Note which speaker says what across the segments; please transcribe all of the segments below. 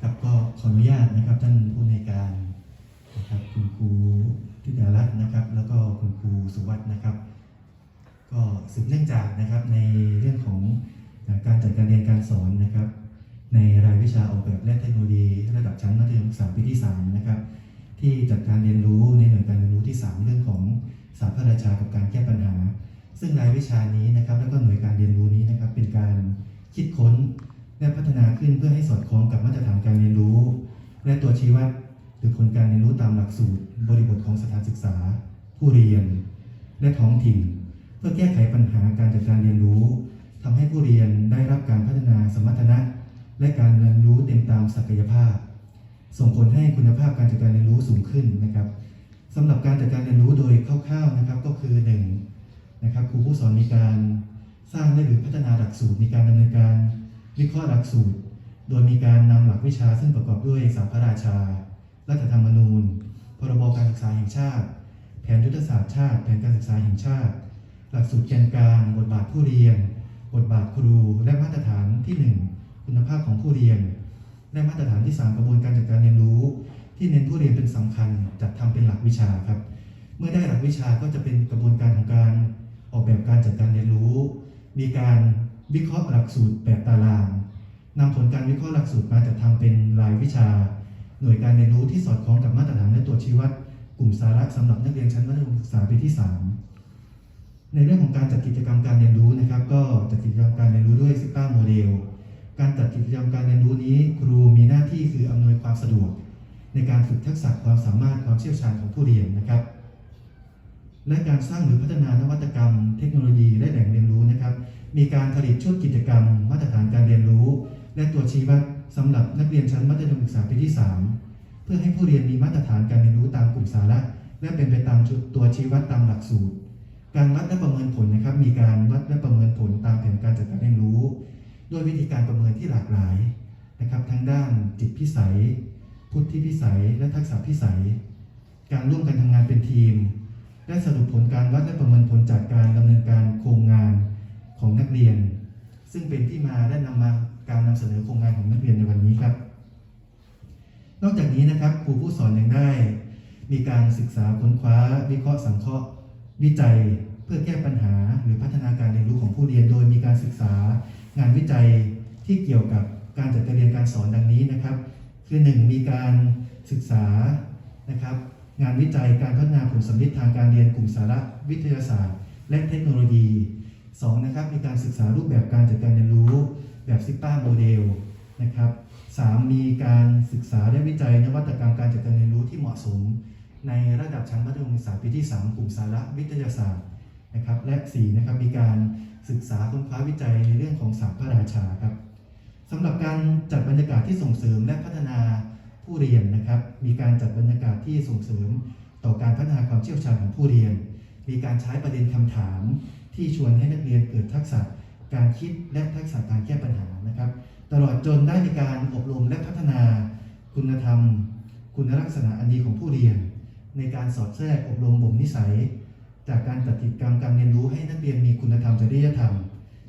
Speaker 1: ครับก็ขออนุญาตนะครับท่านผู้ในการนะครับคุณครูธิดารัตน์นะครับ แล้วก็คุณครูสุวัฒน์นะครับ ก็สืบเนื่องจากนะครับในเรื่องของการจัดการเรียนการสอนนะครับ ในรายวิชาออกแบบและเทคโนโลยี ระดับชั้นมัธยมศึกษาปีที่3นะครับที่จัดการเรียนรู้ในหน่วยการเรียนรู้ที่ 3 เรื่องของสารพระราชากับการแก้ปัญหา ซึ่งรายวิชานี้นะครับ แล้วก็หน่วยการเรียนรู้นี้นะครับเป็นการคิดค้น และพัฒนาขึ้นเพื่อให้สอดคล้องกับมาตรฐานการเรียนรู้ และตัวชี้วัดหรือผลการเรียนรู้ตามหลักสูตร บริบทของสถานศึกษา ผู้เรียน และท้องถิ่น เพื่อแก้ไขปัญหาการจัดการเรียนรู้ทำให้ผู้เรียนได้รับการพัฒนาสมรรถนะ และการเรียนรู้เต็มตามศักยภาพ ส่งผลให้คุณภาพการจัดการเรียนรู้สูงขึ้นนะครับสำหรับการจัดการเรียนรู้โดยคร่าวๆนะครับก็คือหนึ่งนะครับครูผู้สอนมีการสร้างและหรือพัฒนาหลักสูตรมีการดำเนินการ วิเคราะห์หลักสูตร โดยมีการนำหลักวิชาซึ่งประกอบด้วยสามพระราชา รัฐธรรมนูญ พรบการศึกษาแห่งชาติ แผนยุทธศาสตร์ชาติ แผนการศึกษาแห่งชาติ หลักสูตรแกนกลาง บทบาทผู้เรียน บทบาทครู และมาตรฐานที่หนึ่งคุณภาพของผู้เรียน และมาตรฐานที่ 3 กระบวนการจัดการเรียนรู้ ที่เน้นผู้เรียนเป็นสำคัญจัดทำเป็นหลักวิชาครับ เมื่อได้หลักวิชาก็จะเป็นกระบวนการของการออกแบบการจัดการเรียนรู้ มีการ วิเคราะห์หลักสูตรแบบตารางนำผลการวิเคราะห์หลักสูตรมาจัดทำเป็นรายวิชา หน่วยการเรียนรู้ที่สอดคล้องกับมาตรฐานและตัวชี้วัด กลุ่มสาระสำหรับนักเรียนชั้นมัธยมศึกษาปีที่ 3 ในเรื่องของการจัดกิจกรรมการเรียนรู้นะครับ ก็จัดกิจกรรมการเรียนรู้ด้วยซิต้าโมเดลการจัดกิจกรรมการเรียนรู้นี้ ครูมีหน้าที่คืออำนวยความสะดวก ในการฝึกทักษะความสามารถความเชี่ยวชาญของผู้เรียนนะครับ และการสร้างหรือพัฒนานวัตกรรม เทคโนโลยีและแหล่งเรียนรู้นะครับ มีการผลิตชุดกิจกรรม มาตรฐานการเรียนรู้ และตัวชี้วัดสำหรับนักเรียนชั้นมัธยมศึกษาปีที่ 3 เพื่อให้ผู้เรียนมีมาตรฐานการเรียนรู้ตามกลุ่มสาระ และเป็นไปตามตัวชี้วัดตามหลักสูตร การวัดและประเมินผลนะครับ มีการวัดและประเมินผลตามแผนการจัดการเรียนรู้ ด้วยวิธีการประเมินที่หลากหลายนะครับทั้งด้านจิตพิสัย พุทธิพิสัย และทักษะพิสัย การร่วมกันทำงานเป็นทีม และสรุปผลการวัดและประเมินผลจากการดำเนินการโครงงานของนักเรียน ซึ่งเป็นที่มาและนำมาการนำเสนอโครงงานของนักเรียนในวันนี้ครับ นอกจากนี้นะครับครูผู้สอนยังได้ มีการศึกษาค้นคว้า วิเคราะห์สังเคราะห์ วิจัยเพื่อแก้ปัญหา หรือพัฒนาการเรียนรู้ของผู้เรียนโดยมีการศึกษางานวิจัยที่เกี่ยวกับการจัดการเรียนการสอนดังนี้นะครับ คือ 1. มีการศึกษานะครับ งานวิจัยการพัฒนาผลสำลิดทางการเรียนกลุ่มสาระวิทยาศาสตร์ และเทคโนโลยี 2. นะครับมีการศึกษารูปแบบการจัดการเรียนรู้แบบซิป้าโมเดลนะครับ 3. มีการศึกษาและวิจัยนวัตกรรมการจัดการเรียนรู้ที่เหมาะสม ในระดับชั้นมัธยมศึกษาปีที่ 3 กลุ่มสาระวิทยาศาสตร์นะครับและ 4. นะครับมีการศึกษาค้นคว้าวิจัยในเรื่องของสามพระราชาครับสำหรับการจัดบรรยากาศที่ส่งเสริมและพัฒนา ผู้เรียนนะครับ มีการจัดบรรยากาศที่ส่งเสริมต่อการพัฒนาความเชี่ยวชาญของผู้เรียน มีการใช้ประเด็นคำถามที่ชวนให้นักเรียนเกิดทักษะการคิดและทักษะการแก้ปัญหานะครับ ตลอดจนได้มีการอบรมและพัฒนาคุณธรรม คุณลักษณะอันดีของผู้เรียน ในการสอดแทรกอบรมบ่มนิสัย จากการจัดกิจกรรมการเรียนรู้ให้นักเรียนมีคุณธรรมจริยธรรม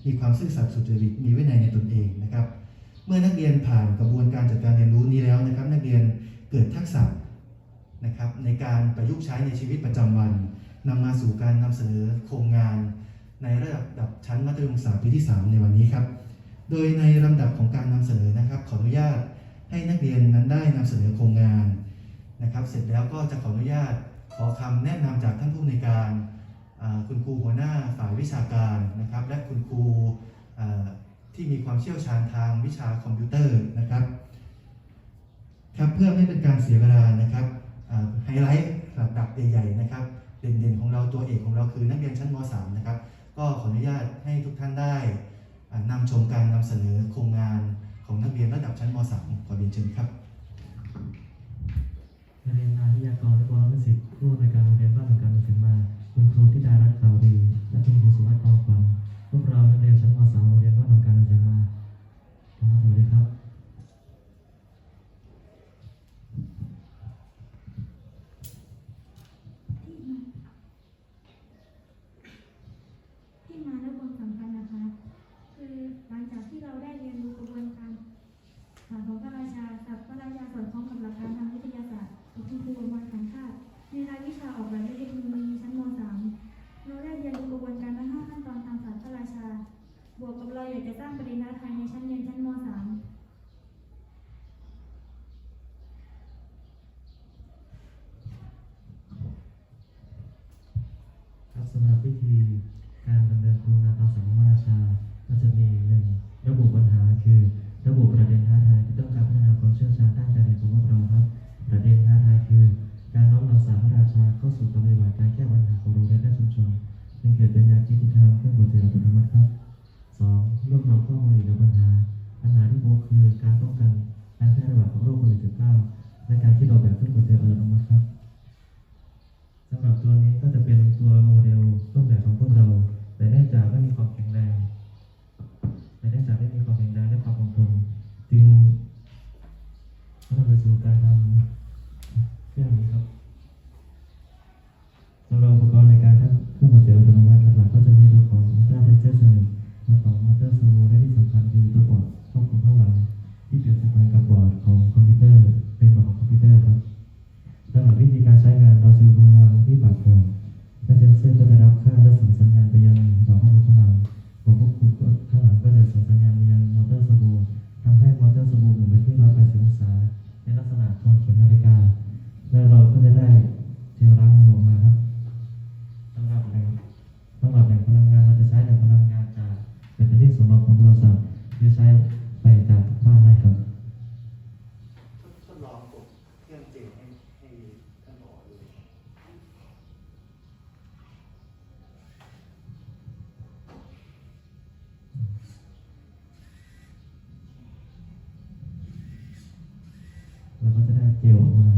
Speaker 1: มีความซื่อสัตย์สุจริตมีวินัยในตนเองนะครับ เมื่อนักเรียนผ่านกระบวนการจัดการเรียนรู้นี้แล้วนะครับ นักเรียนเกิดทักษะนะครับในการประยุกต์ใช้ในชีวิตประจำวันนำมาสู่การนำเสนอโครงงาน ในระดับชั้นมัธยมศึกษาปีที่ 3 ในวันนี้ครับ โดยในลำดับของการนำเสนอนะครับ ขออนุญาตให้นักเรียนนั้นได้นำเสนอโครงงานนะครับ เสร็จแล้วก็จะขออนุญาตขอคำแนะนำจากท่านผู้ในการคุณครูหัวหน้าฝ่ายวิชาการนะครับ และคุณครู ที่มีความเชี่ยวชาญทางวิชาคอมพิวเตอร์นะครับครับเพื่อไม่เป็นการเสียเวลานะครับไฮไลท์ระดับใหญ่ๆนะครับเด่นๆของเราตัวเอกของเราคือนักเรียนชั้นม .3 นะครับก็ขออนุญาตให้ทุกท่านได้อ่านำชมการนำเสนอโครงงานของนักเรียนระดับชั้นม .3 ขอเรียนเชิญครับ
Speaker 2: นักเรียนนายวิทยากรและวรวิสิทธิ์ผู้ในวยการโรงเรียนบ้านของการศึกษามา คุณครูธิดารัตน์ข่าวดีและคุณครูสุวัสดิ์กองฟัง พวกเรานักเรียนชั้นม .3 โรงเรียนบ้านของการศึกษามาสวัสดีครับ
Speaker 3: ที่มาและความสำคัญนะคะ คือหลังจากที่เราได้เรียนรู้กระบวนการอ่าของพระราชาสับป
Speaker 2: ชาเข้าสู่การปฏิบัติการแก้ปัญหาของโรงเรียนและชุมชนจึงเกิดเป็นแนวคิดที่ทำเครื่อบดเรียนอัตโนมัติครับสองรวบรวมข้อมูลเกี่ยวกับปัญหา ปัญหาที่พบคือการป้องกันการแพร่ระบาดของโรคโควิด -19 และการคิดออกแบบเครื่องบดเรียนอัตโนมัติครับสำหรับตัวนี้ก็จะเป็นตัวโมเดลต้นแบบของพวกเรา แต่เนื่องจากไม่มีความแข็งแรงแต่เนื่องจากไม่มีความแข็งแรงและความคงทนจึงนำไปสู่การทำเครื่องนี้ครับ สำหรับอุปกรณ์ในการ ก็จะได้เจลออกมา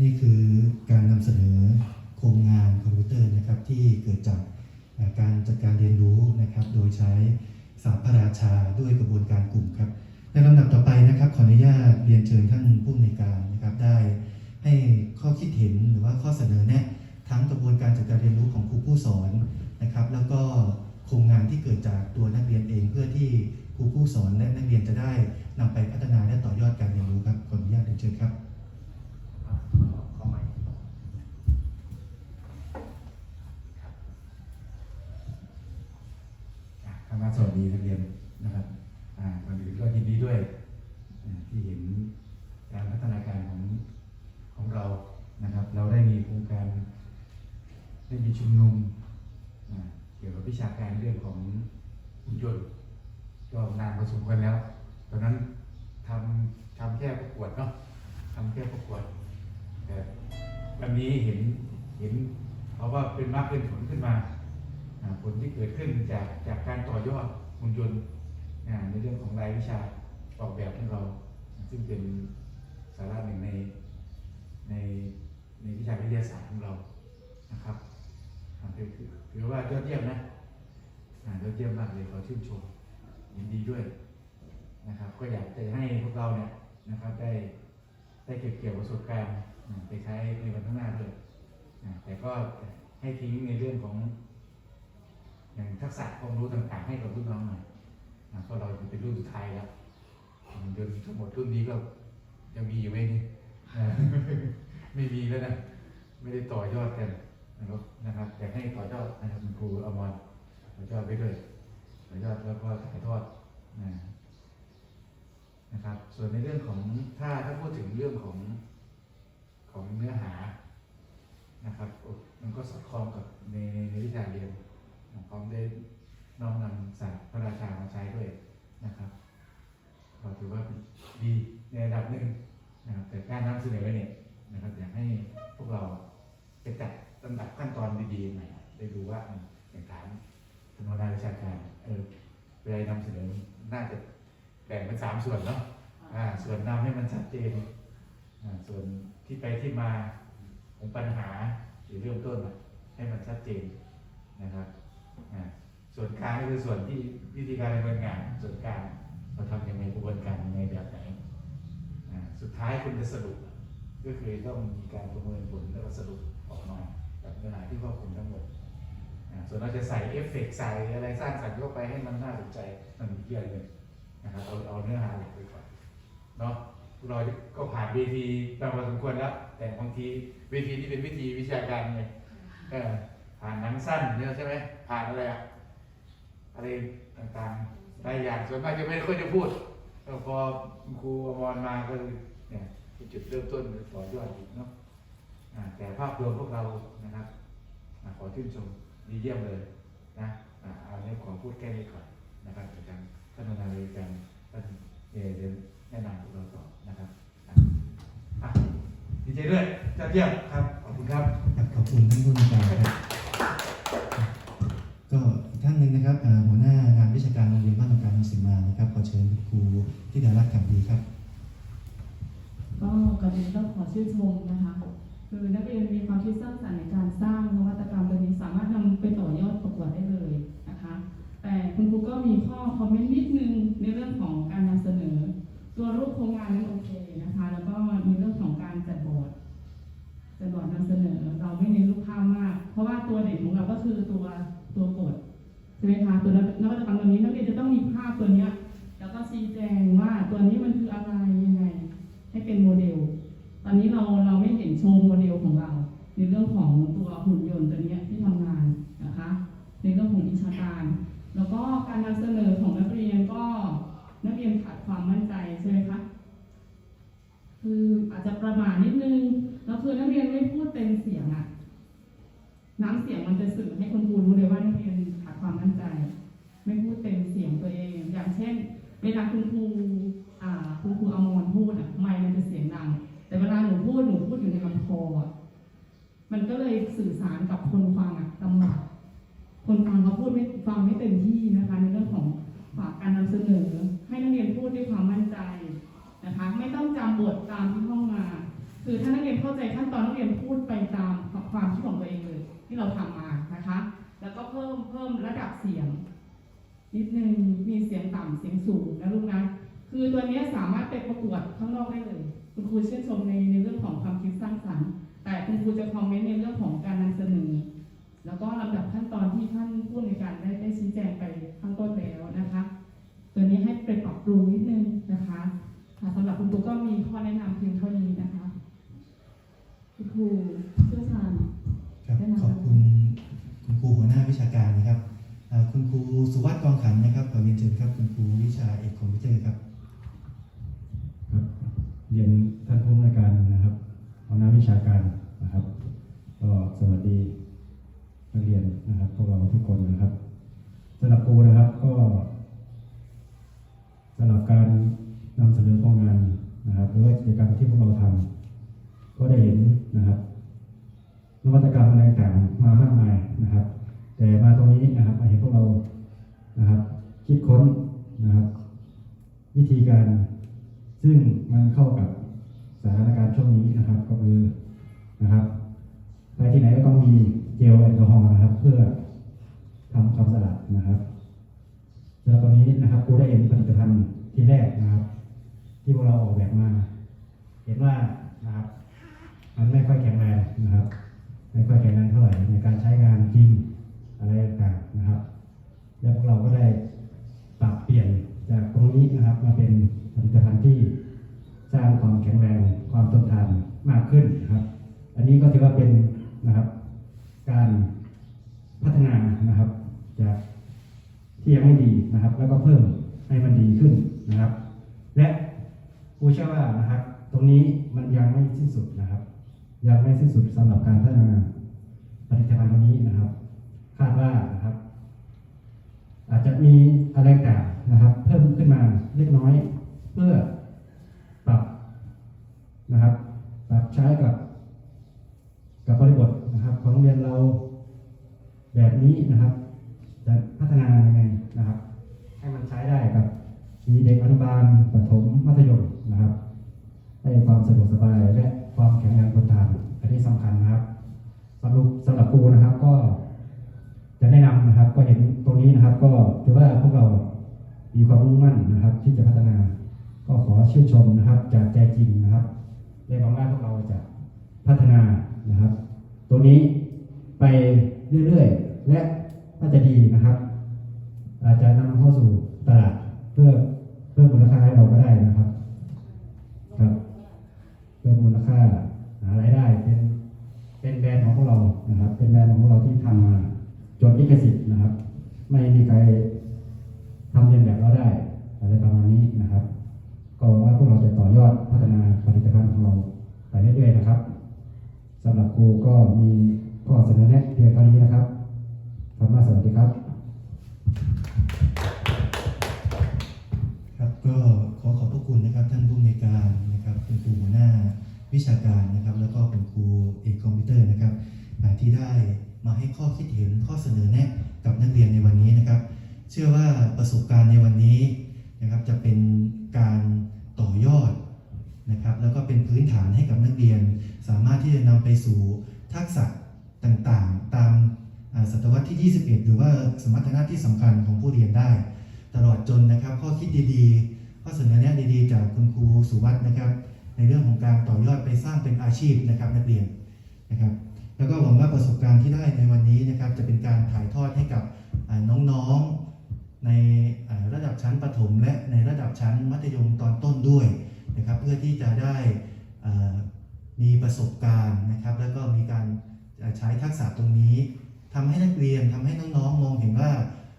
Speaker 2: นี่คื
Speaker 1: อกา
Speaker 2: ร
Speaker 3: นำเสนอโครงงานคอมพิวเต
Speaker 4: อร์นะครับที่เกิด
Speaker 1: จากการจัดการเรียนรู้นะครับ โดยใช้ศารพระราชาด้วยกระบวนการกลุ่มครับในลำดับต่อไปนะครับ ขออนุญาตเรียนเชิญท่านผู้อำนวยการนะครับ ได้ให้ข้อคิดเห็นหรือว่าข้อเสนอแนะทั้งกระบวนการจัดการเรียนรู้ของครูผู้สอนนะครับ แล้วก็โครงงานที่เกิดจากตัวนักเรียนเองเพื่อที่ครูผู้สอนและนักเรียนจะได้นำไปพัฒนาและต่อยอดการเรียนรู้ครับขออนุญาตเรียนเชิญครับา
Speaker 5: สวัสดีนักเรียนนะครับอ่าก่อนอื่นก็ยินดีด้วยที่เห็นการพัฒนาการของของเรานะครับ เราได้มีโครงการได้มีชุมนุมเกี่ยวกับวิชาการเรื่องของหุ่นยนต์ก็นานพอสมควรแล้วตอนนั้น เห็นเห็นเขาว่าเป็นมากเป็นผลขึ้นมาผลที่เกิดขึ้นจากจากการต่อยอดหุ่นยนต์ในเรื่องของรายวิชาออกแบบของเรา ซึ่งเป็นสาระหนึ่งในในในวิชาวิทยาศาสตร์ของเรานะครับถือว่ายอดเยี่ยมนะยอดเยี่ยมมากเลยขอชื่นชมยินดีด้วยนะครับ ก็อยากจะให้พวกเราเนี่ยนะครับได้ได้เก็บเกี่ยวประสบการณ์ ไปใช้ในวันข้างหน้าด้วยแต่ก็ให้ทิ้งในเรื่องของอย่างทักษะความรู้ต่างๆ ให้กับรุ่นน้องหน่อยเพราะเราเป็นรุ่นสุดท้ายแล้วเดินทั้งหมดรุ่นนี้ก็ยังมีอยู่ไหมนี่ไม่มีแล้วนะ ไม่ได้ต่อยอดกันนะครับนะครับอยากให้ต่อยอดนะครับคุณครูอมรต่อยอดไปด้วยต่อยอดแล้วก็ถ่ายทอดนะครับ ส่วนในเรื่องของถ้าถ้าพูดถึงเรื่องของ ของเนื้อหานะครับมันก็สอดคล้องกับในในวิชาเรียนพร้อมได้น้อมนำศาสตร์พระราชามาใช้ด้วยนะครับก็ถือว่าดีในระดับหนึ่งนะครับแต่การนำเสนอเนี่ยนะครับอยากให้พวกเราไปจัดลำดับขั้นตอนดีๆหน่อยได้ดูว่าอย่างฐานเป็นวนาวิชาการเออเวลานำเสนอน่าจะแบ่งเป็นสามส่วนเนาะอ่าส่วนนำให้มันชัดเจนอ่าส่วน ที่ไปที่มาของปัญหาหรือเริ่มต้นให้มันชัดเจนนะครับส่วนกลางก็คือส่วนที่วิธีการดำเนินงานส่วนกลางเราทำยังไงกระบวนการยังไงแบบไหนสุดท้ายคุณจะสรุป ก็คือต้องมีการประเมินผลแล้วก็สรุปออกมากับเนื้อหาที่ครอบคลุมทั้งหมดส่วนเราจะใส่เอฟเฟกต์ใส่อะไรสร้างสรรค์เข้าไปให้มันน่าสนใจมันมีเยอะเลยนะครับเอาเอาเนื้อหาหลักไปก่อนเนาะ เราก็ผ่านเวทีบางพอสมควรแล้ว แต่บางทีเวทีนี่เป็นวิธีวิชาการไงเออผ่านหนังสั้นเนี่ยใช่ไหมผ่านอะไรอะอะไรต่างๆหลายอย่างส่วนมากจะไม่ค่อยจะพูดแล้วพอคุณครูอมรมาก็เลยเนี่ยเป็นจุดเริ่มต้นต่อยอดอีกเนาะอ่าแต่ภาพรวมพวกเรานะครับอ่าขอชื่นชมดีเยี่ยมเลยนะอ่าเอาเนี้ขอพูดแค่นี้ก่อนนะครับเดี๋ยวทางท่านนายกการท่านเอเดนแนะนำพวกเราต่อ นะครับอะอะดีใจด้วยยอดเยี่ยมครับ ขอบคุณครับ
Speaker 1: ครับขอบคุณท่านผู้ในวยการครับก็อีกท่านหนึ่งนะครับอ่าหัวหน้างานวิชาการโรงเรียนบ้านตองการมังสิมานะครับขอเชิญคุณครูที่ดารัตน์คำดีครับ
Speaker 6: ก็ก่อนอื่นต้องขอชื่นชมนะคะคือนักเรียนมีความคิดสร้างสรรค์ในการสร้างนวัตกรรมตัวนี้สามารถนำไปต่อยอดประกวดได้เลยนะคะ แต่คุณครูก็มีข้อคอมเมนต์นิดนึงในเรื่องของการนำเสนอ ตัวรูปโครงงานนั้นโอเคนะคะ แล้วก็มีเรื่องของการจัดบอร์ดจัดบอร์ดนำเสนอเราไม่เน้นรูปภาพมาก เพราะว่าตัวเด่นของเราก็คือตัวตัวกฎใช่ไหมคะตัวนวัตกรรมตัวนี้นักเรียนจะต้องมีภาพตัวเนี้ยแล้วก็ชี้แจงว่าตัวนี้มันคืออะไรยังไง ให้เป็นโมเดล ตอนนี้เราเราไม่เห็นโชว์โมเดลของเรา ในเรื่องของตัวหุ่นยนต์ตัวนี้ที่ทำงานนะคะ ในเรื่องของวิชาการ แล้วก็การนำเสนอของนักเรียนก็นักเรียนขาดความมั่นใจใช่ไหมคะ คืออา จะประมาทนิดนึง แล้วคือนักเรียนไม่พูดเต็มเสียงอะน้ำเสียงมันจะสื่อให้คนครูรู้เลยว่านักเรียนขาดความมั่นใจ ไม่พูดเต็มเสียงตัวเอง อย่างเช่น เวลาคุณครูอ่าคุณครูอมรพูดอะไมค์มันจะเสียงดัง แต่เวลาหนูพูดหนูพูดอยู่ในลำคออะมันก็เลยสื่อสารกับคนฟังอะลำบากคนฟังเขาพูดไม่ฟังไม่เต็มที่นะคะ ในเรื่องของฝากการนำเสนอ ให้นักเรียนพูดด้วยความมั่นใจนะคะ ไม่ต้องจำบทตามที่ คือถ้านักเรียนเข้าใจขั้นตอนนักเรียนพูดไปตามความคิดของตัวเองเลยที่เราทำมานะคะ แล้วก็เพิ่มเพิ่มระดับเสียง นิดนึงมีเสียงต่ำเสียงสูงนะลูกนะคือตัวนี้สามารถไปประกวดข้างนอกได้เลย คุณครูชื่นชมในในเรื่องของความคิดสร้างสรรค์แต่คุณครูจะคอมเมนต์ในเรื่องของการนำเสนอแล้วก็ลำดับขั้นตอนที่ท่านผู้ในการได้ได้ชี้แจงไปข้างต้นแล้วนะคะ ตัวนี้ให้ไปปรับปรุงนิดนึงนะคะสำหรับคุณครูก็มีข้อแนะนำเพียงเท่านี้นะคะ รูเชี่ยวชาญ
Speaker 1: ครับขอบคุณคุณครูหัวหน้าวิชาการนะครับอ่าคุณครูสุวัสด์กองขันนะครับขอเรียนเชิญครับคุณครูวิชาเอกคอมพิวเตอร์ครับ
Speaker 7: ครับเรียนท่านผู้อำนวยการนะครับหัวหน้าวิชาการนะครับ ก็สวัสดีนักเรียนนะครับพวกเราทุกคนนะครับสำหรับครูนะครับก็สำหรับการนำเสนอโครงงานนะครับหรือว่ากิจกรรมที่พวกเราทำ ก็ได้เห็นนะครับนวัตกรรมอะไรต่างมามากมายนะครับ แต่มาตรงนี้นะครับมาเห็นพวกเรานะครับ คิดค้นนะครับ วิธีการซึ่งมันเข้ากับสถานการณ์ช่วงนี้นะครับ ก็คือนะครับไปที่ไหนก็ต้องมีเจลแอลกอฮอล์นะครับ เพื่อทำความสะอาดนะครับแล้วตอนนี้นะครับกูได้เห็นผลิตภัณฑ์ที่แรกนะครับ ที่พวกเราออกแบบมา เห็นว่า มันไม่ค่อยแข็งแรงนะครับ ไม่ค่อยแข็งแรงเท่าไหร่ในการใช้งานจริงอะไรต่างๆนะครับ แล้วพวกเราก็ได้ปรับเปลี่ยนจากตรงนี้นะครับมาเป็นผลิตภัณฑ์ที่สร้างความแข็งแรงความทนทานมากขึ้นนะครับ อันนี้ก็ถือว่าเป็นนะครับ การพัฒนานะครับ จากที่ยังไม่ดีนะครับ แล้วก็เพิ่มให้มันดีขึ้นนะครับ และผู้เชื่อว่านะครับ ตรงนี้มันยังไม่สิ้นสุดนะครับ ยังไม่สิ้นสุดสำหรับการพัฒนาผลิตภัณฑ์ตรงนี้นะครับ คาดว่านะครับ อาจจะมีอะไรต่างนะครับ เพิ่มขึ้นมาเล็กน้อยเพื่อปรับนะครับ ปรับใช้กับ กับบริบทนะครับ ของโรงเรียนเราแบบนี้นะครับ จะพัฒนายังไง มีความมุ่งมั่นนะครับ ที่จะพัฒนา ก็ขอชื่นชมนะครับ จากใจจริงนะครับในหวังว่าพวกเราจะพัฒนานะครับ ตัวนี้ไปเรื่อยๆ และถ้าจะดีนะครับ อาจจะนำเข้าสู่ตลาดเพื่อเพิ่มมูลค่าให้เราก็ได้นะครับครับเพิ่มมูลค่าหารายได้เป็นเป็นแบรนด์ของพวกเรานะครับ เป็นแบรนด์ของพวกเราที่ทำมาจดลิขสิทธิ์นะครับ ไม่มีใครทำเรียนแบบเราได้อะไรประมาณนี้นะครับ ก็หวังว่าพวกเราจะต่อยอดพัฒนาผลิตภัณฑ์ของเราไปเรื่อยๆนะครับสำหรับครูก็มีข้อเสนอแนะเพียงเท่านี้นะครับขอบคุณมากสวัสดีครับ
Speaker 1: ครับก็ขอขอบพระคุณนะครับท่านผู้อำนวยการนะครับคุณครูหัวหน้าวิ ชาการนะครับ แล้วก็คุณครูเอกคอมพิวเตอร์นะครับที่ได้มาให้ข้อคิดเห็นข้อเสนอแนะกับนักเรียนในวันนี้นะครับ เชื่อว่าประสบการณ์ในวันนี้นะครับจะเป็นการต่อยอดนะครับ แล้วก็เป็นพื้นฐานให้กับนักเรียน สามารถที่จะนำไปสู่ทักษะต่างๆ ตามศตวรรษที่ 21 หรือว่าสมรรถนะที่สำคัญของผู้เรียนได้ ตลอดจนนะครับข้อคิดดีๆ ข้อเสนอแนะดีๆ จากคุณครูสุวัสด์นะครับ ในเรื่องของการต่อยอดไปสร้างเป็นอาชีพนะครับนักเรียนนะครับ แล้วก็หวังว่าประสบการณ์ที่ได้ในวันนี้นะครับ จะเป็นการถ่ายทอดให้กับน้องๆในระดับชั้นประถม และในระดับชั้นมัธยมตอนต้นด้วยนะครับ เพื่อที่จะได้มีประสบการณ์นะครับ แล้วก็มีการใช้ทักษะตรงนี้ทำให้นักเรียนทำให้น้องๆมองเห็นว่า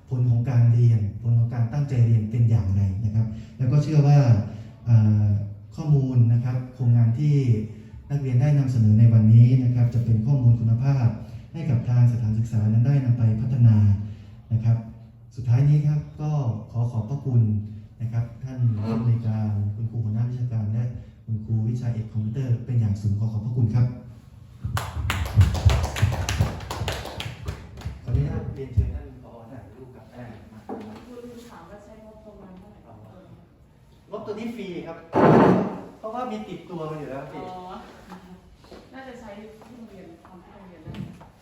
Speaker 1: ผลของการเรียนผลของการตั้งใจเรียนเป็นอย่างไรนะครับ แล้วก็เชื่อว่า ข้อมูลนะครับโครงงานที่นักเรียนได้นำเสนอในวันนี้นะครับ จะเป็นข้อมูลคุณภาพ ให้กับทางสถานศึกษานั้นได้นำไปพัฒนานะครับ สุดท้ายนี้ครับก็ขอขอบพระคุณนะครับ ท่านผู้อำนวยการคุณครูหัวหน้าวิชาการและคุณครูวิชาเอกคอมพิวเตอร์เป็นอย่างสูงขอขอบพระคุณครับ ตั
Speaker 6: ว
Speaker 1: นี้ฟรีครับ เพราะว่ามีติดตัวมันอยู่แล้วพี่
Speaker 6: น่าจะใช้ที่โรงเรียนทำที่โรงเรียนได้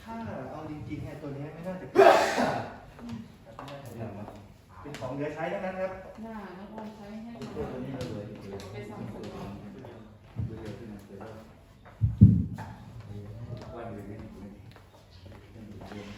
Speaker 1: ถ้าเอาจริงๆไอ้ตัวนี้ไม่น่าจะเป็นของเหลือใช้แล้วนั้นครับ
Speaker 6: น่าน้องออมใช้ให้
Speaker 1: มา
Speaker 6: ไปสั่งสูเดย